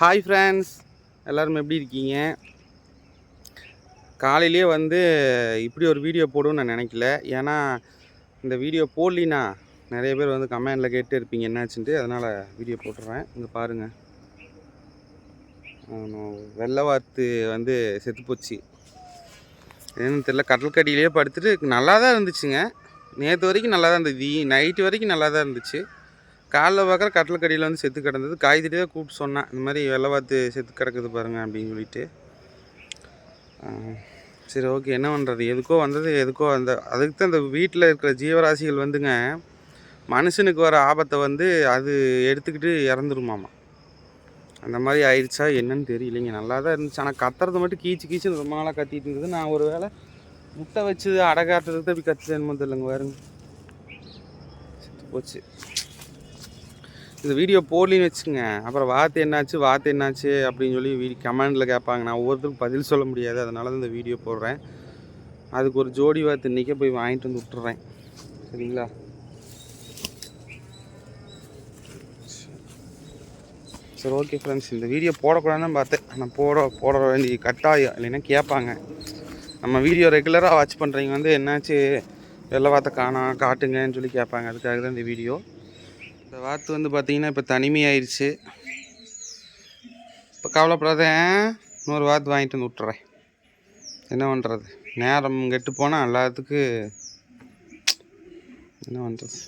Hi friends எல்லோரும் எப்படி இருக்கீங்க? காலையிலேயே வந்து இப்படி ஒரு வீடியோ போடுன்னு நான் நினைக்கல. ஏன்னா இந்த வீடியோ போடலினா நிறைய பேர் வந்து கமெண்டில் கேட்டு இருப்பீங்க என்னாச்சுன்ட்டு. அதனால் வீடியோ போட்டுறேன். இங்கே பாருங்கள் வெள்ளவாத்து வந்து செத்து போச்சு. என்னன்னு தெரியல. கடற்கடியிலே படுத்துட்டு நல்லா தான் இருந்துச்சுங்க. நேற்று வரைக்கும் நல்லா தான் இருந்தது. நைட்டு வரைக்கும் நல்லா தான் இருந்துச்சு. காலைல பார்க்குற கட்டில் வந்து செத்து கிடந்தது. காய்கறி தான் கூப்பிட்டு சொன்னேன். இந்த மாதிரி வெள்ளை பார்த்து செத்து கிடக்குது பாருங்க அப்படின்னு சொல்லிட்டு. சரி ஓகே. என்ன பண்ணுறது எதுக்கோ வந்தது எதுக்கோ அந்த அதுக்கு தான் இந்த வீட்டில் இருக்கிற ஜீவராசிகள் வந்துங்க மனுஷனுக்கு வர ஆபத்தை வந்து அது எடுத்துக்கிட்டு இறந்துருமாமா. அந்த மாதிரி ஆயிடுச்சா என்னன்னு தெரியலைங்க. நல்லா தான் இருந்துச்சு. ஆனால் கத்துறது மட்டும் கீச்சு கீச்சுன்னு ரொம்ப நாளாக கத்திட்டு இருந்தது. நான் ஒரு வேளை முட்டை வச்சு அடகாட்டுறதுக்கு அப்படி கத்துச்சு என்னமோ தெரியலங்க பாருங்க. செத்து போச்சு. இந்த வீடியோ போடலின்னு வச்சுங்க அப்புறம் வாத்து என்னாச்சு வாத்து என்னாச்சு அப்படின்னு சொல்லி வீ கமெண்டில் கேட்பாங்க. நான் ஒவ்வொருத்தருக்கும் பதில் சொல்ல முடியாது. அதனால தான் இந்த வீடியோ போடுறேன். அதுக்கு ஒரு ஜோடி வாத்து இன்றைக்கே போய் வாங்கிட்டு வந்து விட்டுறேன். சரிங்களா? சரி ஓகே ஃப்ரெண்ட்ஸ் இந்த வீடியோ போடக்கூடாதுன்னு பார்த்தேன். ஆனால் போட போட வேண்டிய கட்டாயம். இல்லைன்னா கேட்பாங்க. நம்ம வீடியோ ரெகுலராக வாட்ச் பண்ணுறீங்க வந்து என்னாச்சு வெள்ளை வார்த்தை காணா காட்டுங்கன்னு சொல்லி கேட்பாங்க. அதுக்காக தான் இந்த வீடியோ இந்த வாத்து வந்து பார்த்தீங்கன்னா இப்போ தனிமையாயிருச்சு. இப்போ கவலைப்படாத இன்னொரு வாத்து வாங்கிட்டு வந்து விட்டுறேன். என்ன பண்ணுறது நேரம் கெட்டு போனால் எல்லாத்துக்கும் என்ன பண்ணுறது